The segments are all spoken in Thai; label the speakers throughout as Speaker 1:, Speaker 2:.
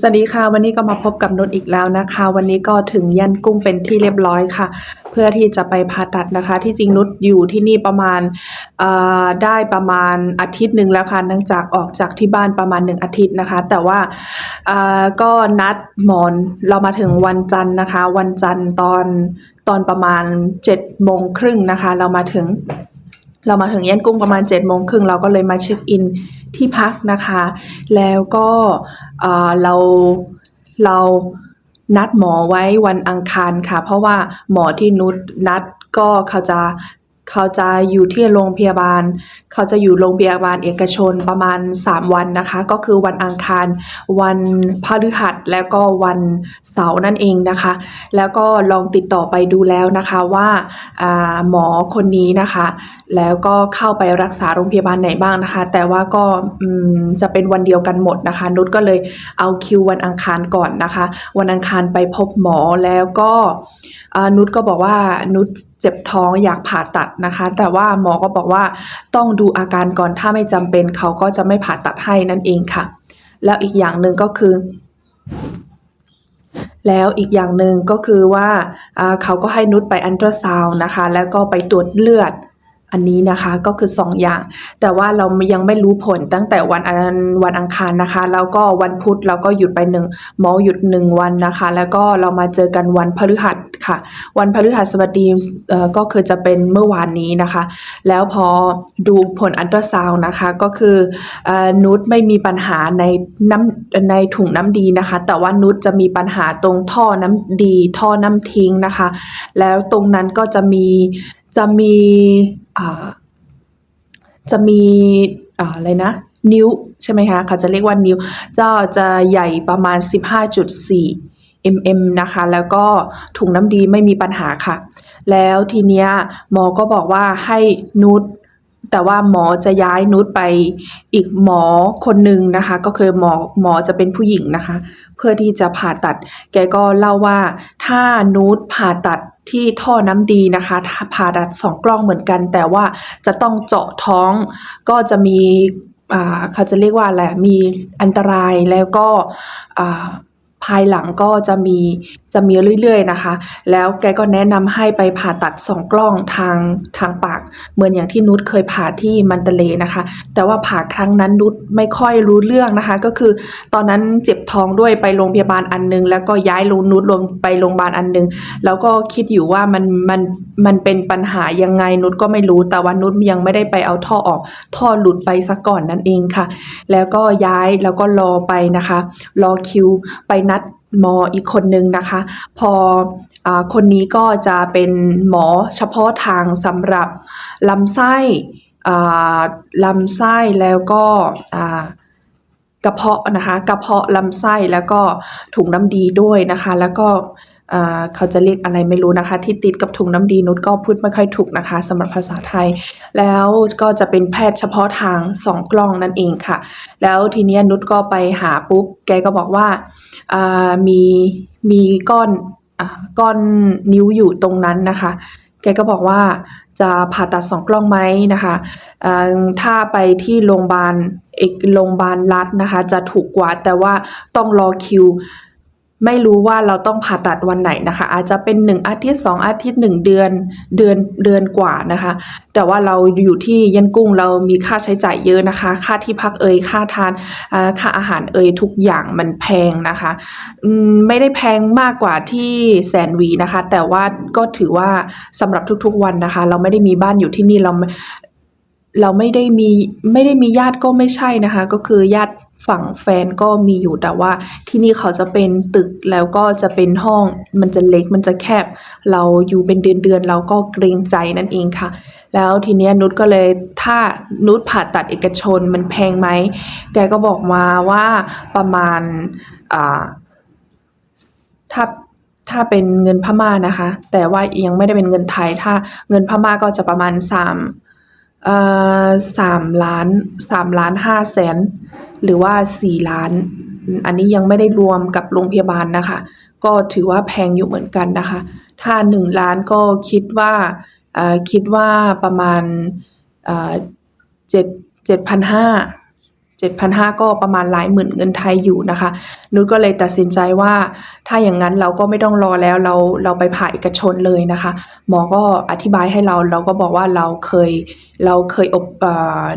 Speaker 1: สวัสดีค่ะ วันนี้ก็มาพบกับนุชอีกแล้วนะคะ วันนี้ก็ถึงยันกุ้งเป็นที่เรียบร้อยค่ะ เพื่อที่จะไปผ่าตัดนะคะ ที่จริงนุชอยู่ที่นี่ประมาณได้ประมาณอาทิตย์หนึ่งแล้วค่ะเนื่องจากออกจากที่บ้านประมาณหนึ่งอาทิตย์นะคะ แต่ว่าก็นัดหมอนเรามาถึงวันจันทร์นะคะ วันจันทร์ตอนตอนประมาณเจ็ดโมงครึ่งนะคะ เรามาถึง เรามาถึงเย็นกุ้งประมาณ7จ็ดโมงครึ่งเราก็เลยมาเช็คอินที่พักนะคะ แล้วก็เอ่อเราเรานัดหมอไว้วันอังคารค่ะ เพราะว่าหมอที่นุชนัดก็เขาจะ เขาจะอยู่ที่โรงพยาบาล เขาจะอยู่โรงพยาบาลเอกชนประมาณ 3 วันนะคะ ก็คือวันอังคาร วันพฤหัส แล้วก็วันเสาร์นั่นเองนะคะ แล้วก็ลองติดต่อไปดูแล้วนะคะว่าาหมอคนนี้นะคะ แล้วก็เข้าไปรักษาโรงพยาบาลไหนบ้างนะคะ แต่ว่าก็จะเป็นวันเดียวกันหมดนะคะ นุชก็เลยเอาคิววันอังคารก่อนนะคะ วันอังคารไปพบหมอแล้วก็นุชก็บอกว่านุชเจ็บท้องอยากผ่าตัดนะคะ แต่ว่าหมอก็บอกว่าต้องดูอาการก่อนถ้าไม่จำเป็นเขาก็จะไม่ผ่าตัดให้นั่นเองค่ะ แล้วอีกอย่างหนึ่งก็คือ แล้วอีกอย่างหนึ่งก็คือว่าเขาก็ให้นุชไปอันตราซาวนะคะ แล้วก็ไปตรวจเลือด อันนี้นะคะก็คือ 2 อย่าง แต่ว่าเรายังไม่รู้ผลตั้งแต่วันอันวันอังคารนะคะ แล้วก็วันพุธเราก็หยุดไปหนึ่งหมอหยุด 1 วันนะคะ แล้วก็เรามาเจอกันวันพฤหัสค่ะ วันพฤหัสบดีก็คือจะเป็นเมื่อวานนี้นะคะ แล้วพอดูผลอันตราซาวนะคะก็คือเอ่อนุชไม่มีปัญหาในน้ำในถุงน้ำดีนะคะ แต่ว่านุชจะมีปัญหาตรงท่อน้ำดีท่อน้ำทิ้งนะคะ แล้วตรงนั้นก็จะมี จะมีอ่าจะมีอ่าอะไรนะ นิ้วใช่ไหมคะเขาจะเรียกว่านิ้วจะจะใหญ่ประมาณ 15.4 mm นะคะ แล้วก็ถุงน้ำดีไม่มีปัญหาค่ะ แล้วทีเนี้ยหมอก็บอกว่าให้นุช แต่ว่าหมอจะย้ายนุชไปอีกหมอคนหนึ่งนะคะ ก็คือหมอหมอจะเป็นผู้หญิงนะคะ เพื่อที่จะผ่าตัด แกก็เล่าว่าถ้านูดผ่าตัดที่ท่อน้ำดีนะคะผ่าตัดสองกล้องเหมือนกัน แต่ว่าจะต้องเจาะท้องก็จะมีอ่าเขาจะเรียกว่าอะไรมีอันตรายแล้วก็อ่า ภายหลังก็จะมีจะมีเรื่อยๆนะคะ แล้วแกก็แนะนำให้ไปผ่าตัดสองกล้องทางทางปาก เหมือนอย่างที่นุชเคยผ่าที่มันเตเลนะคะ แต่ว่าผ่าครั้งนั้นนุชไม่ค่อยรู้เรื่องนะคะ ก็คือตอนนั้นเจ็บท้องด้วยไปโรงพยาบาลอันนึง แล้วก็ย้ายลงนุชลงไปโรงพยาบาลอันนึง แล้วก็คิดอยู่ว่ามันมันมันเป็นปัญหายังไงนุชก็ไม่รู้ แต่ว่านุชยังไม่ได้ไปเอาท่อออก ท่อหลุดไปซะก่อนนั่นเองค่ะ แล้วก็ย้ายแล้วก็รอไปนะคะ รอคิวไปนัด หมออีกคนนึงนะคะ พออคนนี้ก็จะเป็นหมอเฉพาะทางสำหรับลำไส้ลำไส้แล้วก็กระเพาะนะคะ กระเพาะลำไส้แล้วก็ถุงน้ำดีด้วยนะคะ แล้วก็ เขาจะเรียกอะไรไม่รู้นะคะ ที่ติดกับถุงน้ำดีนุชก็พูดไม่ค่อยถูกนะคะสำหรับภาษาไทย แล้วก็จะเป็นแพทย์เฉพาะทางสองกล้องนั่นเองค่ะ แล้วทีเนี้ยนุชก็ไปหาปุ๊บแกก็บอกว่ามีมีก้อนอก้อนนิ้วอยู่ตรงนั้นนะคะ แกก็บอกว่าจะผ่าตัดสองกล้องไหมนะคะถ้าไปที่โรงพยาบาลเอกโรงพยาบาลรัฐนะคะ จะถูกกว่าแต่ว่าต้องรอคิว ไม่รู้ว่าเราต้องผ่าตัดวันไหนนะคะ อาจจะเป็นหนึ่งอาทิตย์สองอาทิตย์หนึ่งเดือนเดือนเดือนกว่านะคะ แต่ว่าเราอยู่ที่ยันกุ้งเรามีค่าใช้จ่ายเยอะนะคะ ค่าที่พักเอ่ยค่าทานค่าอาหารเอ่ยทุกอย่างมันแพงนะคะไม่ได้แพงมากกว่าที่แสนวีนะคะ แต่ว่าก็ถือว่าสำหรับทุกๆวันนะคะ เราไม่ได้มีบ้านอยู่ที่นี่เราเราไม่ได้มีไม่ได้มีญาติก็ไม่ใช่นะคะ ก็คือญาติ ฝั่งแฟนก็มีอยู่แต่ว่าที่นี่เขาจะเป็นตึกแล้วก็จะเป็นห้องมันจะเล็กมันจะแคบ เราอยู่เป็นเดือนๆเราก็เกรงใจนั่นเองค่ะ แล้วทีเนี้ยนุชก็เลยถ้านุชผ่าตัดเอกชนมันแพงไหมแกก็บอกมาว่าประมาณอ่าถ้าถ้าเป็นเงินพม่านะคะ แต่ว่ายังไม่ได้เป็นเงินไทย ถ้าเงินพม่าก็จะประมาณสาม สามล้านสามล้านห้าแสนหรือว่าสี่ล้าน อันนี้ยังไม่ได้รวมกับโรงพยาบาลนะคะ ก็ถือว่าแพงอยู่เหมือนกันนะคะ ถ้าหนึ่งล้านก็คิดว่าคิดว่าประมาณเจ็ดเจ็ดพันห้า 7,500 ก็ประมาณหลายหมื่นเงินไทยอยู่นะคะ นุชก็เลยตัดสินใจว่า ถ้าอย่างนั้นเราก็ไม่ต้องรอแล้วเราเราไปผ่าเอกชนเลยนะคะ หมอก็อธิบายให้เราเราก็บอกว่าเราเคยเราเคยอบ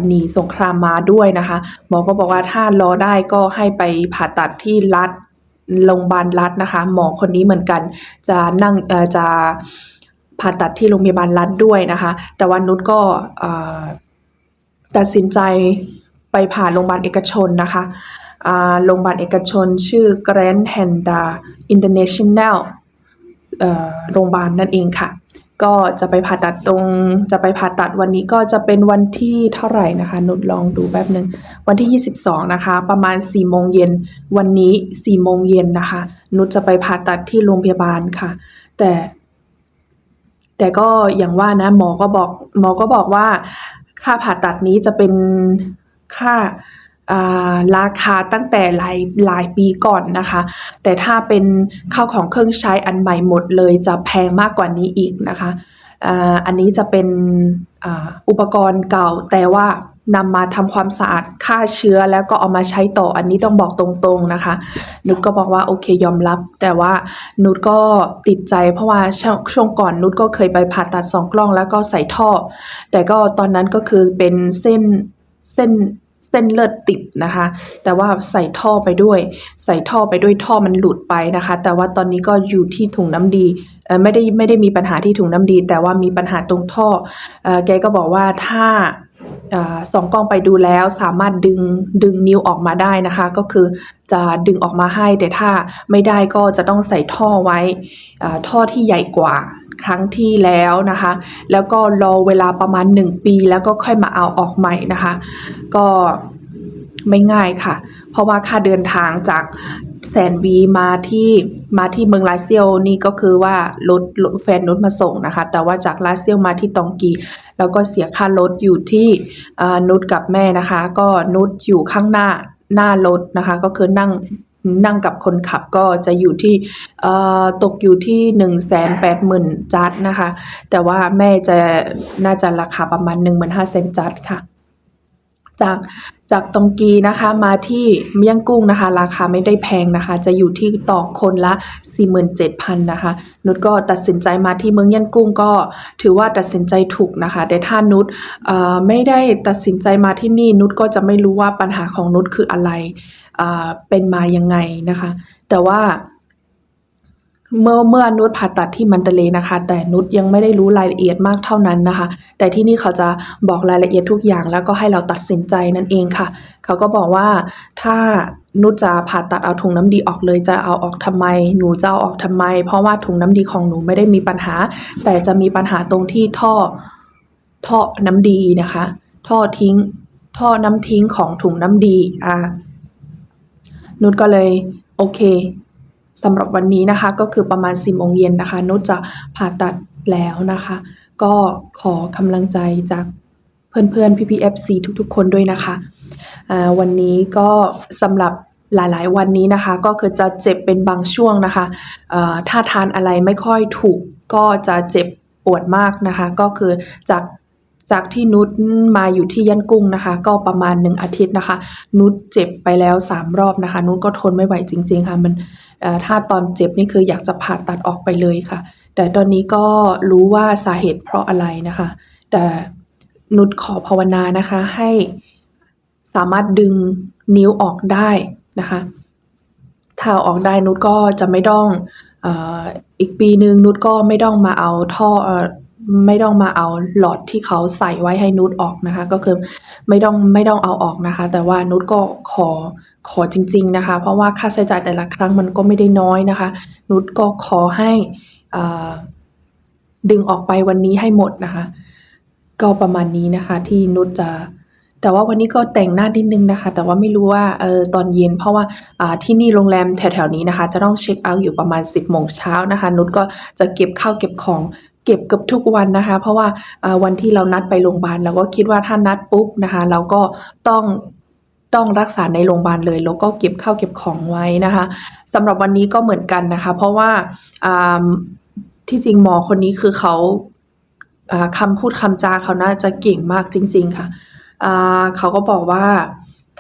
Speaker 1: หนีสงครามมาด้วยนะคะ หมอก็บอกว่าถ้ารอได้ก็ให้ไปผ่าตัดที่รัฐโรงพยาบาลรัฐนะคะ หมอคนนี้เหมือนกันจะนั่งจะผ่าตัดที่โรงพยาบาลรัฐด้วยนะคะ แต่ว่านุชก็ตัดสินใจ ไปผ่าโรงพยาบาลเอกชนนะคะโรงพยาบาลเอกชนชื่อ Grand Handa International เอ่อโรงพยาบาลนั่นเองค่ะ ก็จะไปผ่าตัดตรงจะไปผ่าตัดวันนี้ก็จะเป็นวันที่เท่าไหร่นะคะนุชลองดูแป๊บหนึ่งวันที่ 22 นะคะ ประมาณ4โมงเย็นวันนี้4โมงเย็นนะคะ นุชจะไปผ่าตัดที่โรงพยาบาลค่ะ แต่ แต่ก็อย่างว่านะหมอก็บอกหมอก็บอกว่าค่าผ่าตัดนี้จะเป็น ค่าราคาตั้งแต่หลายหลายปีก่อนนะคะ แต่ถ้าเป็นข้าวของเครื่องใช้อันใหม่หมดเลยจะแพงมากกว่านี้อีกนะคะอันนี้จะเป็นอุปกรณ์เก่าแต่ว่านำมาทำความสะอาดฆ่าเชื้อแล้วก็เอามาใช้ต่ออันนี้ต้องบอกตรงๆนะคะ นุชก็บอกว่าโอเคยอมรับ แต่ว่านุชก็ติดใจเพราะว่าช่วงช่วงก่อนนุชก็เคยไปผ่าตัดสองกล้องแล้วก็ใส่ท่อ แต่ก็ตอนนั้นก็คือเป็นเส้น เส้นเส้นเลือดติดนะคะ แต่ว่าใส่ท่อไปด้วย ใส่ท่อไปด้วยท่อมันหลุดไปนะคะ แต่ว่าตอนนี้ก็อยู่ที่ถุงน้ำดีไม่ได้ไม่ได้มีปัญหาที่ถุงน้ำดี แต่ว่ามีปัญหาตรงท่ออแกก็บอกว่าถ้าอ่าส่องกล้องไปดูแล้วสามารถดึงดึงนิ้วออกมาได้นะคะ ก็คือจะดึงออกมาให้แต่ถ้าไม่ได้ก็จะต้องใส่ท่อไว้ท่อที่ใหญ่กว่า ครั้งที่แล้วนะคะ แล้วก็รอเวลาประมาณ 1 ปี แล้วก็ค่อยมาเอาออกใหม่นะคะ ก็ไม่ง่ายค่ะ เพราะว่าค่าเดินทางจากแสนวีมาที่มาที่เมืองลาเซียวนี่ก็คือว่ารถรถแฟนนุชมาส่งนะคะ แต่ว่าจากลาเซียวมาที่ตองกี แล้วก็เสียค่ารถอยู่ที่นุชกับแม่นะคะ ก็นุชอยู่ข้างหน้าหน้ารถนะคะ ก็คือนั่ง นั่งกับคนขับก็จะอยู่ที่ตกอยู่ที่1 8 0 0 0 0จัดนะคะ แต่ว่าแม่จะน่าจะราคาประมาณ15,000จัดค่ะ จากจากตองกีนะคะมาที่เมี่ยงกุ้งนะคะ ราคาไม่ได้แพงนะคะ จะอยู่ที่ต่อคนละ 47,000นะคะนุชก็ตัดสินใจมาที่เมืองย่างกุ้งก็ถือว่าตัดสินใจถูกนะคะ แต่ถ้านุชไม่ได้ตัดสินใจมาที่นี่นุชก็จะไม่รู้ว่าปัญหาของนุชคืออะไรเป็นมายังไงนะคะ แต่ว่า เมื่อเมื่อนุชผ่าตัดที่มันเดเลนะคะ แต่นุชยังไม่ได้รู้รายละเอียดมากเท่านั้นนะคะ แต่ที่นี่เขาจะบอกรายละเอียดทุกอย่างแล้วก็ให้เราตัดสินใจนั่นเองค่ะ เขาก็บอกว่าถ้านุชจะผ่าตัดเอาถุงน้ำดีออกเลยจะเอาออกทำไม หนูจะเอาออกทำไม เพราะว่าถุงน้ำดีของหนูไม่ได้มีปัญหา แต่จะมีปัญหาตรงที่ท่อท่อน้ำดีนะคะ ท่อทิ้ง ท่อน้ำทิ้งของถุงน้ำดีอ่านุชก็เลยโอเค สำหรับวันนี้นะคะก็คือประมาณ4โมงเย็นนะคะ นุชจะผ่าตัดแล้วนะคะ ก็ขอกำลังใจจากเพื่อนๆ พี่ๆ FC ทุกๆ คนด้วยนะคะวันนี้ก็สำหรับหลายๆ วันนี้นะคะ ก็คือจะเจ็บเป็นบางช่วงนะคะถ้าทานอะไรไม่ค่อยถูกก็จะเจ็บปวดมากนะคะ ก็คือจากจากที่นุชมาอยู่ที่ยันกุ้งนะคะ ก็ประมาณ1อาทิตย์นะคะ นุชเจ็บไปแล้ว3รอบนะคะ นุชก็ทนไม่ไหวจริง ๆ ค่ะมัน ถ้าตอนเจ็บนี่คืออยากจะผ่าตัดออกไปเลยค่ะ แต่ตอนนี้ก็รู้ว่าสาเหตุเพราะอะไรนะคะ แต่นุชขอภาวนานะคะให้สามารถดึงนิ้วออกได้นะคะ ถ้าออกได้นุชก็จะไม่ต้องออีกปีหนึ่งนุชก็ไม่ต้องมาเอาท่อ ไม่ต้องมาเอาหลอดที่เขาใส่ไว้ให้นุชออกนะคะ ก็คือไม่ต้องไม่ต้องเอาออกนะคะ แต่ว่านุชก็ขอขอจริง ๆนะคะ เพราะว่าค่าใช้จ่ายแต่ละครั้งมันก็ไม่ได้น้อยนะคะ นุชก็ขอให้ดึงออกไปวันนี้ให้หมดนะคะ ก็ประมาณนี้นะคะ ที่นุชจะ แต่ว่าวันนี้ก็แต่งหน้านิดนึงนะคะ แต่ว่าไม่รู้ว่าเออตอนเย็น เพราะว่าอ่าที่นี่โรงแรมแถวๆนี้นะคะ จะต้องเช็คเอาท์อยู่ประมาณ 10โมงเช้านะคะ นุชก็จะเก็บข้าวเก็บของ เก็บเกือบทุกวันนะคะ เพราะว่าวันที่เรานัดไปโรงพยาบาลเราก็คิดว่าถ้านัดปุ๊บนะคะ เราก็ต้องต้องรักษาในโรงพยาบาลเลย แล้วก็เก็บข้าวเก็บของไว้นะคะสำหรับวันนี้ก็เหมือนกันนะคะ เพราะว่าที่จริงหมอคนนี้คือเขาอ่าคำพูดคำจาเขาน่าจะเก่งมากจริง ๆ ค่ะเขาก็บอกว่า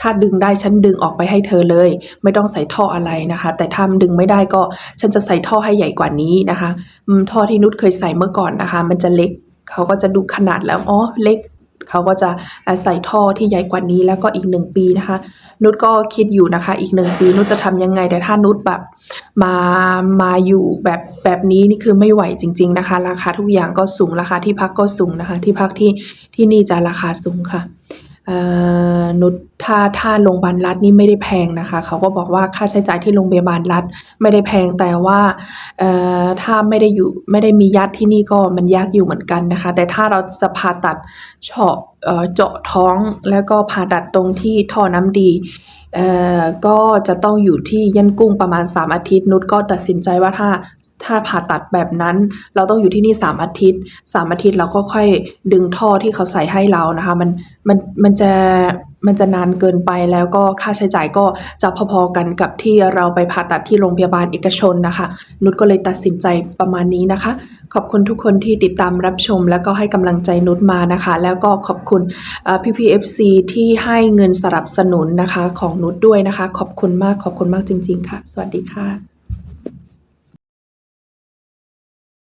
Speaker 1: ถ้าดึงได้ฉันดึงออกไปให้เธอเลย ไม่ต้องใส่ท่ออะไรนะคะ แต่ถ้าดึงไม่ได้ก็ฉันจะใส่ท่อให้ใหญ่กว่านี้นะคะท่อที่นุชเคยใส่เมื่อก่อนนะคะ มันจะเล็กเขาก็จะดูขนาดแล้วอ๋อเล็กเขาก็จะใส่ท่อที่ใหญ่กว่านี้แล้วก็อีกหนึ่งปีนะคะ นุชก็คิดอยู่นะคะ อีกหนึ่งปีนุชจะทำยังไงแต่ถ้านุชแบบมามาอยู่แบบแบบนี้นี่คือไม่ไหวจริง ๆนะคะ ราคาทุกอย่างก็สูงราคาที่พักก็สูงนะคะ ที่พักที่ที่นี่จะราคาสูงค่ะ นุชถ้าถ้าโรงพยาบาลรัฐนี่ไม่ได้แพงนะคะ เขาก็บอกว่าค่าใช้จ่ายที่โรงพยาบาลรัฐไม่ได้แพงแต่ว่าถ้าไม่ได้อยู่ไม่ได้มีญาติที่นี่ก็มันยากอยู่เหมือนกันนะคะ แต่ถ้าเราจะผ่าตัดเฉาะเจาะท้องแล้วก็ผ่าตัดตรงที่ท่อน้ำดีก็จะต้องอยู่ที่ยันกุ้งประมาณ 3 อาทิตย์ นุชก็ตัดสินใจว่าถ้า ถ้าผ่าตัดแบบนั้น เราต้องอยู่ที่นี่ 3 อาทิตย์ 3 อาทิตย์เราก็ค่อยดึงท่อที่เขาใส่ให้เรานะคะ มันมันมันจะมันจะนานเกินไปแล้วก็ค่าใช้จ่ายก็จะพอๆกันกับที่เราไปผ่าตัดที่โรงพยาบาลเอกชนนะคะ นุชก็เลยตัดสินใจประมาณนี้นะคะ ขอบคุณทุกคนที่ติดตามรับชม แล้วก็ให้กำลังใจนุชมานะคะ แล้วก็ขอบคุณพี่พีเอฟซีที่ให้เงินสนับสนุนนะคะของนุชด้วยนะคะ ขอบคุณมากขอบคุณมากจริง ๆ ค่ะ สวัสดีค่ะ